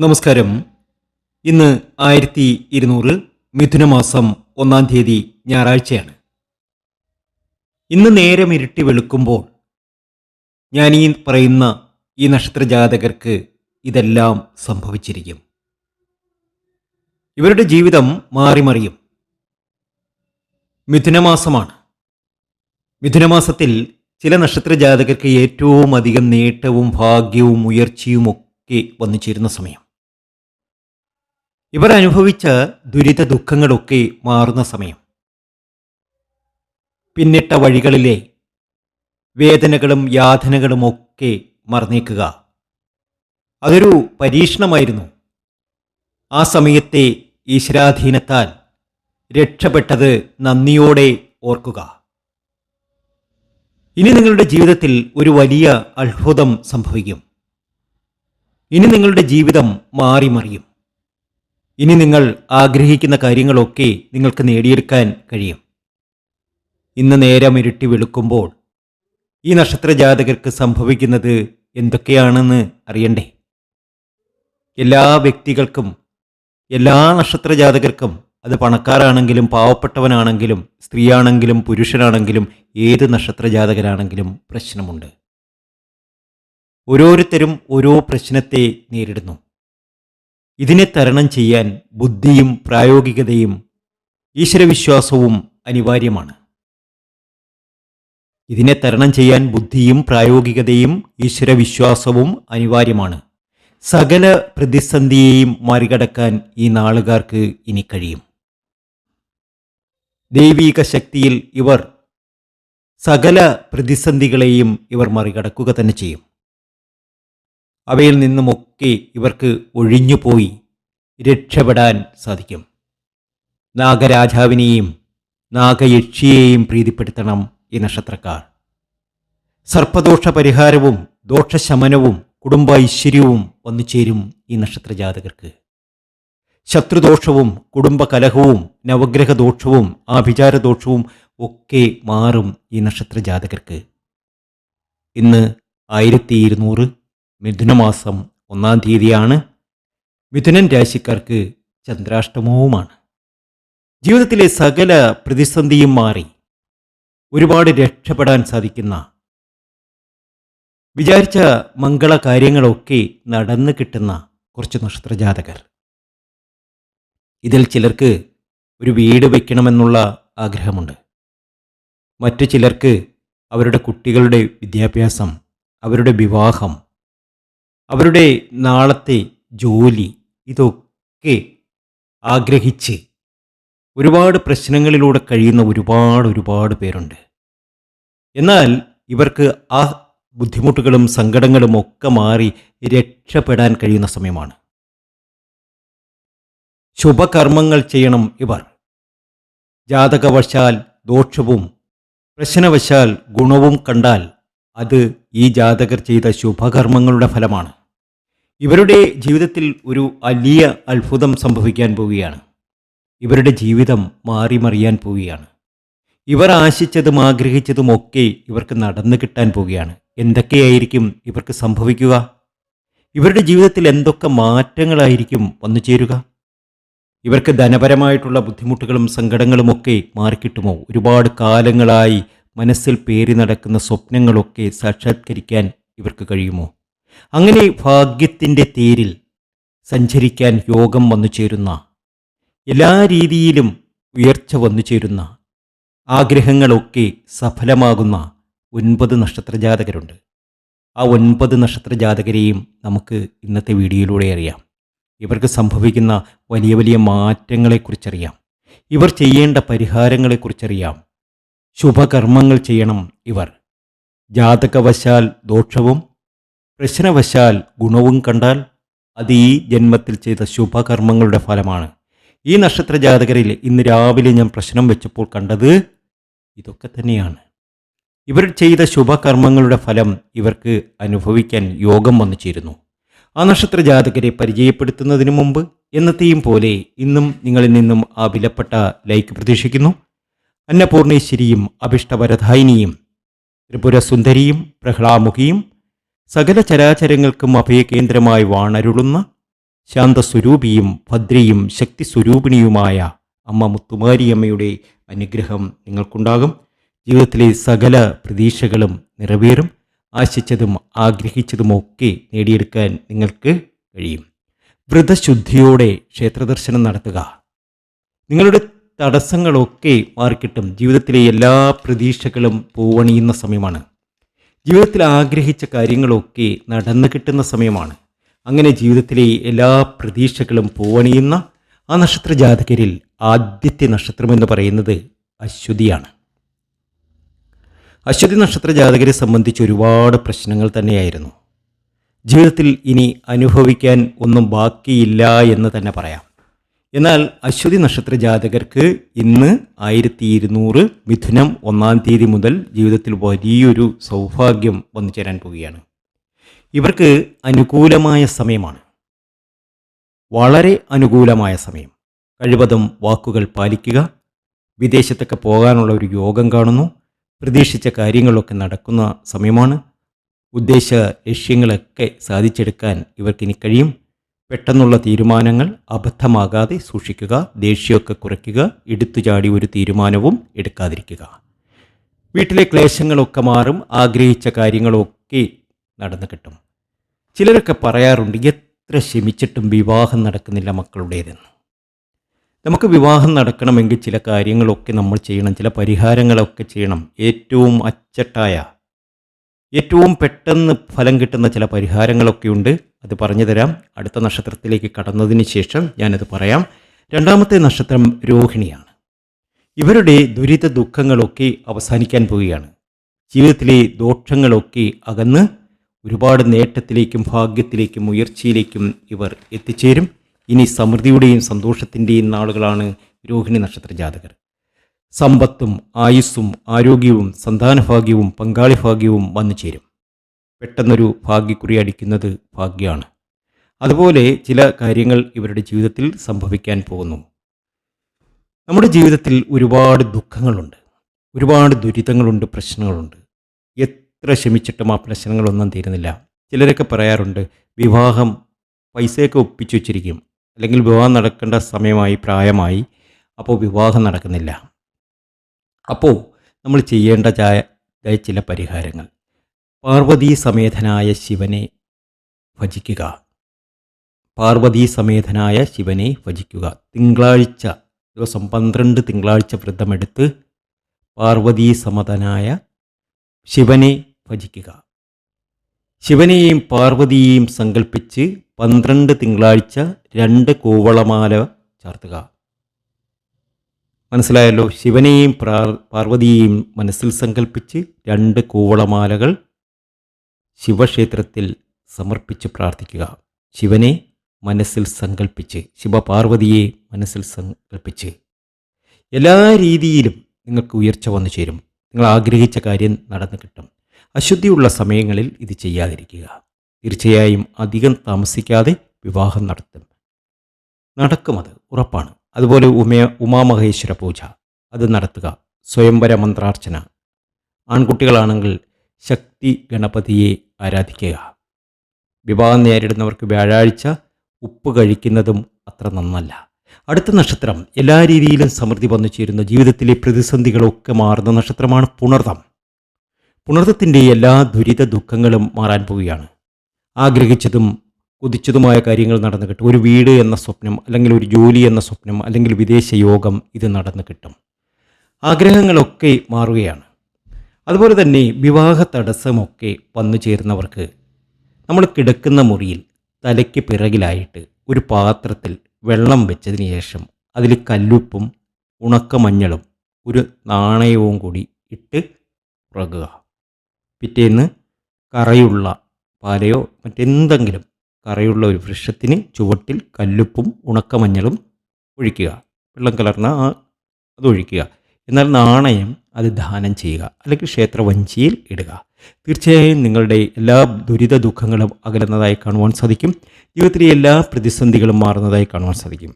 നമസ്കാരം. ഇന്ന് ആയിരത്തി ഇരുന്നൂറ് മിഥുനമാസം ഒന്നാം തീയതി ഞായറാഴ്ചയാണ്. ഇന്ന് നേരം ഇരുട്ടി വെളുക്കുമ്പോൾ ഞാൻ ഈ പറയുന്ന ഈ നക്ഷത്ര ജാതകർക്ക് ഇതെല്ലാം സംഭവിച്ചിരിക്കും. ഇവരുടെ ജീവിതം മാറിമറിയും. മിഥുനമാസമാണ്. മിഥുനമാസത്തിൽ ചില നക്ഷത്ര ജാതകർക്ക് ഏറ്റവും അധികം നേട്ടവും ഭാഗ്യവും ഉയർച്ചയും ഒക്കെ വന്നു ചേരുന്ന സമയം. ഇവർ അനുഭവിച്ച ദുരിത ദുഃഖങ്ങളൊക്കെ മാറുന്ന സമയം. പിന്നിട്ട വഴികളിലെ വേദനകളും യാതനകളും ഒക്കെ മറന്നേക്കുക. അതൊരു പരീക്ഷണമായിരുന്നു. ആ സമയത്തെ ഈശ്വരാധീനത്താൽ രക്ഷപ്പെട്ടത് നന്ദിയോടെ ഓർക്കുക. ഇനി നിങ്ങളുടെ ജീവിതത്തിൽ ഒരു വലിയ അത്ഭുതം സംഭവിക്കും. ഇനി നിങ്ങളുടെ ജീവിതം മാറി മറിയും ഇനി നിങ്ങൾ ആഗ്രഹിക്കുന്ന കാര്യങ്ങളൊക്കെ നിങ്ങൾക്ക് നേടിയെടുക്കാൻ കഴിയും. ഇന്ന് നേരം ഇരുട്ടി വെളുക്കുമ്പോൾ ഈ നക്ഷത്ര ജാതകർക്ക് സംഭവിക്കുന്നത് എന്തൊക്കെയാണെന്ന് അറിയണ്ടേ? എല്ലാ വ്യക്തികൾക്കും എല്ലാ നക്ഷത്ര ജാതകർക്കും അത് പണക്കാരാണെങ്കിലും പാവപ്പെട്ടവനാണെങ്കിലും സ്ത്രീയാണെങ്കിലും പുരുഷനാണെങ്കിലും ഏത് നക്ഷത്ര ജാതകരാണെങ്കിലും പ്രശ്നമുണ്ട്. ഓരോരുത്തരും ഓരോ പ്രശ്നത്തെ നേരിടുന്നു. ഇതിനെ തരണം ചെയ്യാൻ ബുദ്ധിയും പ്രായോഗികതയും ഈശ്വരവിശ്വാസവും അനിവാര്യമാണ്. ഇതിനെ തരണം ചെയ്യാൻ ബുദ്ധിയും പ്രായോഗികതയും ഈശ്വരവിശ്വാസവും അനിവാര്യമാണ്. സകല പ്രതിസന്ധിയെയും മറികടക്കാൻ ഈ നാളുകാർക്ക് ഇനി കഴിയും. ദൈവീക ശക്തിയിൽ ഇവർ സകല പ്രതിസന്ധികളെയും ഇവർ മറികടക്കുക തന്നെ ചെയ്യും. അവയിൽ നിന്നുമൊക്കെ ഇവർക്ക് ഒഴിഞ്ഞുപോയി രക്ഷപ്പെടാൻ സാധിക്കും. നാഗരാജാവിനെയും നാഗയക്ഷിയെയും പ്രീതിപ്പെടുത്തണം ഈ നക്ഷത്രക്കാർ സർപ്പദോഷ പരിഹാരവും ദോഷശമനവും കുടുംബ ഐശ്വര്യവും വന്നു ചേരും ഈ നക്ഷത്രജാതകർക്ക്. ശത്രുദോഷവും കുടുംബ കലഹവും നവഗ്രഹ ദോഷവും ആഭിചാര ദോഷവും ഒക്കെ മാറും ഈ നക്ഷത്രജാതകർക്ക്. ഇന്ന് ആയിരത്തി ഇരുന്നൂറ് മിഥുനമാസം ഒന്നാം തീയതിയാണ്. മിഥുനൻ രാശിക്കാർക്ക് ചന്ദ്രാഷ്ടമവുമാണ്. ജീവിതത്തിലെ സകല പ്രതിസന്ധിയും മാറി ഒരുപാട് രക്ഷപ്പെടാൻ സാധിക്കുന്ന വിചാരിച്ച മംഗള കാര്യങ്ങളൊക്കെ നടന്നു കിട്ടുന്ന കുറച്ച് നക്ഷത്രജാതകർ. ഇതിൽ ചിലർക്ക് ഒരു വീട് വയ്ക്കണമെന്നുള്ള ആഗ്രഹമുണ്ട്. മറ്റു ചിലർക്ക് അവരുടെ കുട്ടികളുടെ വിദ്യാഭ്യാസം അവരുടെ വിവാഹം അവരുടെ നാളത്തെ ജോലി ഇതൊക്കെ ആഗ്രഹിച്ച് ഒരുപാട് പ്രശ്നങ്ങളിലൂടെ കഴിയുന്ന ഒരുപാട് ഒരുപാട് പേരുണ്ട്. എന്നാൽ ഇവർക്ക് ആ ബുദ്ധിമുട്ടുകളും സങ്കടങ്ങളും ഒക്കെ മാറി രക്ഷപ്പെടാൻ കഴിയുന്ന സമയമാണ്. ശുഭകർമ്മങ്ങൾ ചെയ്യണം ഇവർ. ജാതകവശാൽ ദോഷവും പ്രശ്നവശാൽ ഗുണവും കണ്ടാൽ അത് ഈ ജാതകർ ചെയ്ത ശുഭകർമ്മങ്ങളുടെ ഫലമാണ്. ഇവരുടെ ജീവിതത്തിൽ ഒരു വലിയ അത്ഭുതം സംഭവിക്കാൻ പോവുകയാണ്. ഇവരുടെ ജീവിതം മാറിമറിയാൻ പോവുകയാണ്. ഇവർ ആശിച്ചതും ആഗ്രഹിച്ചതും ഒക്കെ ഇവർക്ക് നടന്നു കിട്ടാൻ പോവുകയാണ്. എന്തൊക്കെയായിരിക്കും ഇവർക്ക് സംഭവിക്കുക? ഇവരുടെ ജീവിതത്തിൽ എന്തൊക്കെ മാറ്റങ്ങളായിരിക്കും വന്നു ചേരുക? ഇവർക്ക് ധനപരമായിട്ടുള്ള ബുദ്ധിമുട്ടുകളും സങ്കടങ്ങളും ഒക്കെ മാറിക്കിട്ടുമോ? ഒരുപാട് കാലങ്ങളായി മനസ്സിൽ പേറി നടക്കുന്ന സ്വപ്നങ്ങളൊക്കെ സാക്ഷാത്കരിക്കാൻ ഇവർക്ക് കഴിയുമോ? അങ്ങനെ ഭാഗ്യത്തിന്റെ തേരിൽ സഞ്ചരിക്കാൻ യോഗം വന്നു ചേരുന്ന എല്ലാ രീതിയിലും ഉയർച്ച വന്നു ചേരുന്ന ആഗ്രഹങ്ങളൊക്കെ സഫലമാകുന്ന ഒൻപത് നക്ഷത്രജാതകരുണ്ട്. ആ ഒൻപത് നക്ഷത്രജാതകരെയും നമുക്ക് ഇന്നത്തെ വീഡിയോയിലൂടെ അറിയാം. ഇവർക്ക് സംഭവിക്കുന്ന വലിയ വലിയ മാറ്റങ്ങളെക്കുറിച്ചറിയാം. ഇവർ ചെയ്യേണ്ട പരിഹാരങ്ങളെക്കുറിച്ചറിയാം. ശുഭകർമ്മങ്ങൾ ചെയ്യണം ഇവർ. ജാതകവശാൽ ദോഷവും പ്രശ്നവശാൽ ഗുണവും കണ്ടാൽ അത് ഈ ജന്മത്തിൽ ചെയ്ത ശുഭകർമ്മങ്ങളുടെ ഫലമാണ്. ഈ നക്ഷത്ര ജാതകരിൽ ഇന്ന് രാവിലെ ഞാൻ പ്രശ്നം വെച്ചപ്പോൾ കണ്ടത് ഇതൊക്കെ തന്നെയാണ്. ഇവർ ചെയ്ത ശുഭകർമ്മങ്ങളുടെ ഫലം ഇവർക്ക് അനുഭവിക്കാൻ യോഗം വന്നു ചേരുന്നു. ആ നക്ഷത്ര ജാതകരെ പരിചയപ്പെടുത്തുന്നതിന് മുമ്പ് എന്നത്തെയും പോലെ ഇന്നും നിങ്ങളിൽ നിന്നും ആ വിലപ്പെട്ട ലൈക്ക് പ്രതീക്ഷിക്കുന്നു. അന്നപൂർണേശ്വരിയും അഭിഷ്ടവരധായിനിയും ത്രിപുരസുന്ദരിയും പ്രഹ്ലാമുഖിയും സകല ചരാചരങ്ങൾക്കും അഭയകേന്ദ്രമായി വാണരുളുന്ന ശാന്തസ്വരൂപിയും ഭദ്രയും ശക്തിസ്വരൂപിണിയുമായ അമ്മ മുത്തുമാരിയമ്മയുടെ അനുഗ്രഹം നിങ്ങൾക്കുണ്ടാകും. ജീവിതത്തിലെ സകല പ്രതീക്ഷകളും നിറവേറും. ആശിച്ചതും ആഗ്രഹിച്ചതുമൊക്കെ നേടിയെടുക്കാൻ നിങ്ങൾക്ക് കഴിയും. വ്രതശുദ്ധിയോടെ ക്ഷേത്രദർശനം നടത്തുക. നിങ്ങളുടെ തടസ്സങ്ങളൊക്കെ മാറിക്കിട്ടും. ജീവിതത്തിലെ എല്ലാ പ്രതീക്ഷകളും പൂവണിയുന്ന സമയമാണ്. ജീവിതത്തിൽ ആഗ്രഹിച്ച കാര്യങ്ങളൊക്കെ നടന്നു കിട്ടുന്ന സമയമാണ്. അങ്ങനെ ജീവിതത്തിലെ എല്ലാ പ്രതീക്ഷകളും പൂവണിയുന്ന ആ നക്ഷത്ര ജാതകരിൽ ആദ്യത്തെ നക്ഷത്രമെന്ന് പറയുന്നത് അശ്വതിയാണ്. അശ്വതി നക്ഷത്ര ജാതകരെ സംബന്ധിച്ച് ഒരുപാട് പ്രശ്നങ്ങൾ തന്നെയായിരുന്നു. ജീവിതത്തിൽ ഇനി അനുഭവിക്കാൻ ഒന്നും ബാക്കിയില്ല എന്ന് തന്നെ പറയാം. എന്നാൽ അശ്വതി നക്ഷത്ര ജാതകർക്ക് ഇന്ന് ആയിരത്തി ഇരുന്നൂറ് മിഥുനം ഒന്നാം തീയതി മുതൽ ജീവിതത്തിൽ വലിയൊരു സൗഭാഗ്യം വന്നു ചേരാൻ പോവുകയാണ്. ഇവർക്ക് അനുകൂലമായ സമയമാണ്. വളരെ അനുകൂലമായ സമയം. കഴിവതും വാക്കുകൾ പാലിക്കുക വിദേശത്തൊക്കെ പോകാനുള്ള ഒരു യോഗം കാണുന്നു പ്രതീക്ഷിച്ച കാര്യങ്ങളൊക്കെ നടക്കുന്ന സമയമാണ്. ഉദ്ദേശ ലക്ഷ്യങ്ങളൊക്കെ സാധിച്ചെടുക്കാൻ ഇവർക്കിനി കഴിയും. പെട്ടെന്നുള്ള തീരുമാനങ്ങൾ അബദ്ധമാകാതെ സൂക്ഷിക്കുക ദേഷ്യമൊക്കെ കുറയ്ക്കുക എടുത്തു ചാടി ഒരു തീരുമാനവും എടുക്കാതിരിക്കുക. വീട്ടിലെ ക്ലേശങ്ങളൊക്കെ മാറും ആഗ്രഹിച്ച കാര്യങ്ങളൊക്കെ നടന്നു കിട്ടും. ചിലരൊക്കെ പറയാറുണ്ട് എത്ര ക്ഷമിച്ചിട്ടും വിവാഹം നടക്കുന്നില്ല മക്കളുടേതെന്ന്. നമുക്ക് വിവാഹം നടക്കണമെങ്കിൽ ചില കാര്യങ്ങളൊക്കെ നമ്മൾ ചെയ്യണം ചില പരിഹാരങ്ങളൊക്കെ ചെയ്യണം. ഏറ്റവും അച്ചട്ടായ ഏറ്റവും പെട്ടെന്ന് ഫലം കിട്ടുന്ന ചില പരിഹാരങ്ങളൊക്കെയുണ്ട് അത് പറഞ്ഞു തരാം. അടുത്ത നക്ഷത്രത്തിലേക്ക് കടന്നതിന് ശേഷം ഞാനത് പറയാം. രണ്ടാമത്തെ നക്ഷത്രം രോഹിണിയാണ്. ഇവരുടെ ദുരിത ദുഃഖങ്ങളൊക്കെ അവസാനിക്കാൻ പോവുകയാണ്. ജീവിതത്തിലെ ദോഷങ്ങളൊക്കെ അകന്ന് ഒരുപാട് നേട്ടത്തിലേക്കും ഭാഗ്യത്തിലേക്കും ഉയർച്ചയിലേക്കും ഇവർ എത്തിച്ചേരും. ഇനി സമൃദ്ധിയുടെയും സന്തോഷത്തിന്റെയും നാളുകളാണ് രോഹിണി നക്ഷത്ര ജാതകർ സമ്പത്തും ആയുസ്സും ആരോഗ്യവും സന്താനഭാഗ്യവും പങ്കാളിഭാഗ്യവും വന്നു ചേരും. പെട്ടെന്നൊരു ഭാഗ്യക്കുറി അടിക്കുന്നത് ഭാഗ്യമാണ് അതുപോലെ ചില കാര്യങ്ങൾ ഇവരുടെ ജീവിതത്തിൽ സംഭവിക്കാൻ പോകുന്നു. നമ്മുടെ ജീവിതത്തിൽ ഒരുപാട് ദുഃഖങ്ങളുണ്ട്. ഒരുപാട് ദുരിതങ്ങളുണ്ട് പ്രശ്നങ്ങളുണ്ട്. എത്ര ശ്രമിച്ചിട്ടും ആ പ്രശ്നങ്ങളൊന്നും തീരുന്നില്ല. ചിലരൊക്കെ പറയാറുണ്ട് വിവാഹം പൈസയൊക്കെ ഒപ്പിച്ചു വെച്ചിരിക്കും. അല്ലെങ്കിൽ വിവാഹം നടക്കേണ്ട സമയമായി പ്രായമായി അപ്പോൾ വിവാഹം നടക്കുന്നില്ല. അപ്പോൾ നമ്മൾ ചെയ്യേണ്ട ചായ ചില പരിഹാരങ്ങൾ. പാർവതീ സമേതനായ ശിവനെ ഭജിക്കുക പാർവതീ സമേതനായ ശിവനെ ഭജിക്കുക തിങ്കളാഴ്ച ദിവസം പന്ത്രണ്ട് തിങ്കളാഴ്ച വ്രതമെടുത്ത് പാർവതീ സമതനായ ശിവനെ ഭജിക്കുക ശിവനെയും പാർവതിയെയും സങ്കല്പിച്ച് പന്ത്രണ്ട് തിങ്കളാഴ്ച രണ്ട് കൂവളമാല ചാർത്തുക. മനസ്സിലായല്ലോ? ശിവനെയും പാർവതിയെയും മനസ്സിൽ സങ്കല്പിച്ച് രണ്ട് കൂവളമാലകൾ ശിവക്ഷേത്രത്തിൽ സമർപ്പിച്ച് പ്രാർത്ഥിക്കുക. ശിവനെ മനസ്സിൽ സങ്കല്പിച്ച് ശിവപാർവതിയെ മനസ്സിൽ സങ്കല്പിച്ച് എല്ലാ രീതിയിലും നിങ്ങൾക്ക് ഉയർച്ച വന്നു ചേരും. നിങ്ങൾ ആഗ്രഹിച്ച കാര്യം നടന്നു കിട്ടും. അശുദ്ധിയുള്ള സമയങ്ങളിൽ ഇത് ചെയ്യാതിരിക്കുക. തീർച്ചയായും അധികം താമസിക്കാതെ വിവാഹം നടത്തും. നടക്കും അത്. ഉറപ്പാണ്. അതുപോലെ ഉമയ ഉമാമഹേശ്വര പൂജ. അത് നടത്തുക. സ്വയംവര മന്ത്രാർച്ചന. ആൺകുട്ടികളാണെങ്കിൽ ശക്തി ഗണപതിയെ ആരാധിക്കുക. വിവാഹം നേരിടുന്നവർക്ക് വ്യാഴാഴ്ച ഉപ്പ് കഴിക്കുന്നതും അത്ര നന്നല്ല. അടുത്ത നക്ഷത്രം. എല്ലാ രീതിയിലും സമൃദ്ധി വന്നു ചേരുന്ന ജീവിതത്തിലെ പ്രതിസന്ധികളൊക്കെ മാറുന്ന നക്ഷത്രമാണ് പുണർതം. പുണർത്തത്തിന്റെ എല്ലാ ദുരിത ദുഃഖങ്ങളും മാറാൻ പോവുകയാണ്. ആഗ്രഹിച്ചതും കുതിച്ചതുമായ കാര്യങ്ങൾ നടന്നു കിട്ടും. ഒരു വീട് എന്ന സ്വപ്നം അല്ലെങ്കിൽ ഒരു ജോലി എന്ന സ്വപ്നം അല്ലെങ്കിൽ വിദേശ യോഗം ഇത് നടന്നു കിട്ടും. ആഗ്രഹങ്ങളൊക്കെ മാറുകയാണ്. അതുപോലെ തന്നെ വിവാഹ തടസ്സമൊക്കെ വന്നു ചേരുന്നവർക്ക് നമ്മൾ കിടക്കുന്ന മുറിയിൽ തലയ്ക്ക് പിറകിലായിട്ട് ഒരു പാത്രത്തിൽ വെള്ളം വെച്ചതിന് ശേഷം അതിൽ കല്ലുപ്പും ഉണക്കമഞ്ഞളും ഒരു നാണയവും കൂടി ഇട്ട് ഉറങ്ങുക. പിറ്റേന്ന് കറയുള്ള പാലയോ മറ്റെന്തെങ്കിലും കറയുള്ള ഒരു വൃക്ഷത്തിന് ചുവട്ടിൽ കല്ലുപ്പും ഉണക്കമഞ്ഞളും ഒഴിക്കുക. വെള്ളം കലർന്ന ആ അത് ഒഴിക്കുക. എന്നാൽ നാണയം അത് ദാനം ചെയ്യുക അല്ലെങ്കിൽ ക്ഷേത്രവഞ്ചിയിൽ ഇടുക. തീർച്ചയായും നിങ്ങളുടെ എല്ലാ ദുരിത ദുഃഖങ്ങളും അകലുന്നതായി കാണുവാൻ സാധിക്കും. ജീവിതത്തിലെ എല്ലാ പ്രതിസന്ധികളും മാറുന്നതായി കാണുവാൻ സാധിക്കും.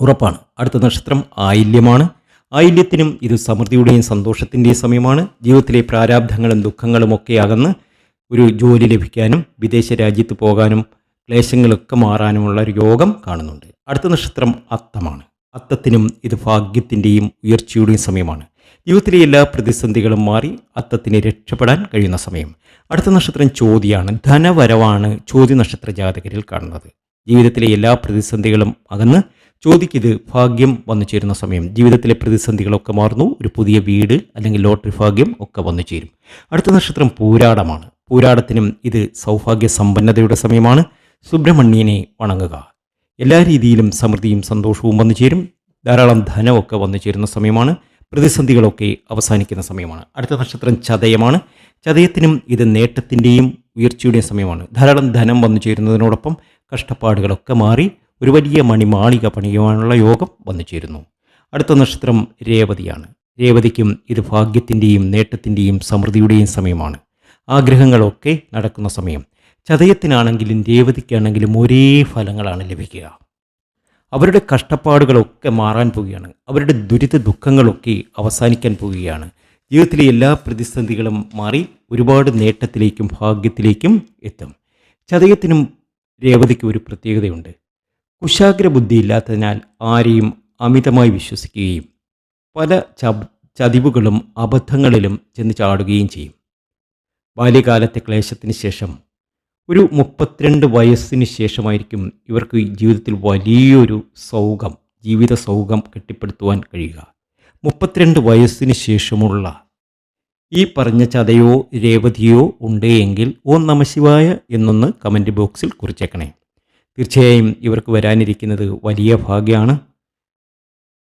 ഉറപ്പാണ്. അടുത്ത നക്ഷത്രം ആയില്യമാണ്. ആയില്യത്തിനും ഇത് സമൃദ്ധിയുടെയും സന്തോഷത്തിന്റെയും സമയമാണ്. ജീവിതത്തിലെ പ്രാരാബ്ധങ്ങളും ദുഃഖങ്ങളും ഒക്കെ അകന്ന് ഒരു ജോലി ലഭിക്കാനും വിദേശ രാജ്യത്ത് പോകാനും ക്ലേശങ്ങളൊക്കെ മാറാനുമുള്ള ഒരു യോഗം കാണുന്നുണ്ട്. അടുത്ത നക്ഷത്രം അത്തമാണ്. അത്തത്തിനും ഇത് ഭാഗ്യത്തിന്റെയും ഉയർച്ചയുടെയും സമയമാണ്. ജീവിതത്തിലെ എല്ലാ പ്രതിസന്ധികളും മാറി അത്തത്തിന് രക്ഷപ്പെടാൻ കഴിയുന്ന സമയം. അടുത്ത നക്ഷത്രം ചോതിയാണ്. ധനവരവാണ് ചോതി നക്ഷത്ര ജാതകരിൽ കാണുന്നത്. ജീവിതത്തിലെ എല്ലാ പ്രതിസന്ധികളും അകന്ന് ചോദിക്കിത് ഭാഗ്യം വന്നു ചേരുന്ന സമയം. ജീവിതത്തിലെ പ്രതിസന്ധികളൊക്കെ മാറുന്നു. ഒരു പുതിയ വീട് അല്ലെങ്കിൽ ലോട്ടറി ഭാഗ്യം ഒക്കെ വന്നു ചേരും. അടുത്ത നക്ഷത്രം പൂരാടമാണ്. പൂരാടത്തിനും ഇത് സൗഭാഗ്യ സമ്പന്നതയുടെ സമയമാണ്. സുബ്രഹ്മണ്യനെ വണങ്ങുക. എല്ലാ രീതിയിലും സമൃദ്ധിയും സന്തോഷവും വന്നു ചേരും. ധാരാളം ധനമൊക്കെ വന്നു ചേരുന്ന സമയമാണ്. പ്രതിസന്ധികളൊക്കെ അവസാനിക്കുന്ന സമയമാണ്. അടുത്ത നക്ഷത്രം ചതയമാണ്. ചതയത്തിനും ഇത് നേട്ടത്തിന്റെയും ഉയർച്ചയുടെയും സമയമാണ്. ധാരാളം ധനം വന്നു ചേരുന്നതിനോടൊപ്പം കഷ്ടപ്പാടുകളൊക്കെ മാറി ഒരു വലിയ മണിമാളിക പണിയുവാനുള്ള യോഗം വന്നു ചേരുന്നു. അടുത്ത നക്ഷത്രം രേവതിയാണ്. രേവതിക്കും ഇത് ഭാഗ്യത്തിന്റെയും നേട്ടത്തിന്റെയും സമൃദ്ധിയുടെയും സമയമാണ്. ആഗ്രഹങ്ങളൊക്കെ നടക്കുന്ന സമയം. ചതയത്തിനാണെങ്കിലും ദേവതയ്ക്കാണെങ്കിലും ഒരേ ഫലങ്ങളാണ് ലഭിക്കുക. അവരുടെ കഷ്ടപ്പാടുകളൊക്കെ മാറാൻ പോവുകയാണ്. അവരുടെ ദുരിത ദുഃഖങ്ങളൊക്കെ അവസാനിക്കാൻ പോവുകയാണ്. ജീവിതത്തിലെ എല്ലാ പ്രതിസന്ധികളും മാറി ഒരുപാട് നേട്ടത്തിലേക്കും ഭാഗ്യത്തിലേക്കും എത്തും. ചതയത്തിനും രേവതിക്കും ഒരു പ്രത്യേകതയുണ്ട്. കുശാഗ്ര ബുദ്ധി ഇല്ലാത്തതിനാൽ ആരെയും അമിതമായി വിശ്വസിക്കുകയും പല ചതിവുകളും അബദ്ധങ്ങളിലും ചെന്ന് ചാടുകയും ചെയ്യും. ബാല്യകാലത്തെ ക്ലേശത്തിന് ശേഷം ഒരു മുപ്പത്തിരണ്ട് വയസ്സിന് ശേഷമായിരിക്കും ഇവർക്ക് ജീവിതത്തിൽ വലിയൊരു സൗഖം ജീവിത സൗഖം കെട്ടിപ്പടുത്തുവാൻ കഴിയുക. മുപ്പത്തിരണ്ട് വയസ്സിന് ശേഷമുള്ള ഈ പറഞ്ഞ ചതയോ രേവതിയോ ഉണ്ട് എങ്കിൽ ഓം നമശിവായ എന്നൊന്ന് കമന്റ് ബോക്സിൽ കുറിച്ചേക്കണേ. തീർച്ചയായും ഇവർക്ക് വരാനിരിക്കുന്നത് വലിയ ഭാഗ്യമാണ്.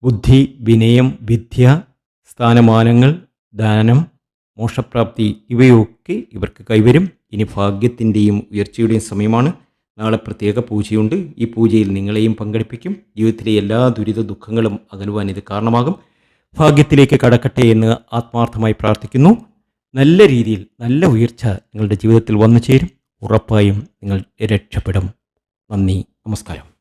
ബുദ്ധി വിനയം വിദ്യ സ്ഥാനമാനങ്ങൾ ദാനം മോക്ഷപ്രാപ്തി ഇവയൊക്കെ ഇവർക്ക് കൈവരും. ഇനി ഭാഗ്യത്തിന്റെയും ഉയർച്ചയുടെയും സമയമാണ്. നാളെ പ്രത്യേക പൂജയുണ്ട്. ഈ പൂജയിൽ നിങ്ങളെയും പങ്കെടുപ്പിക്കും. ജീവിതത്തിലെ എല്ലാ ദുരിത ദുഃഖങ്ങളും അകലുവാൻ ഇത് കാരണമാകും. ഭാഗ്യത്തിലേക്ക് കടക്കട്ടെ എന്ന് ആത്മാർത്ഥമായി പ്രാർത്ഥിക്കുന്നു. നല്ല രീതിയിൽ നല്ല ഉയർച്ച നിങ്ങളുടെ ജീവിതത്തിൽ വന്നു ചേരും. ഉറപ്പായും നിങ്ങൾ രക്ഷപ്പെടും. നന്ദി. നമസ്കാരം.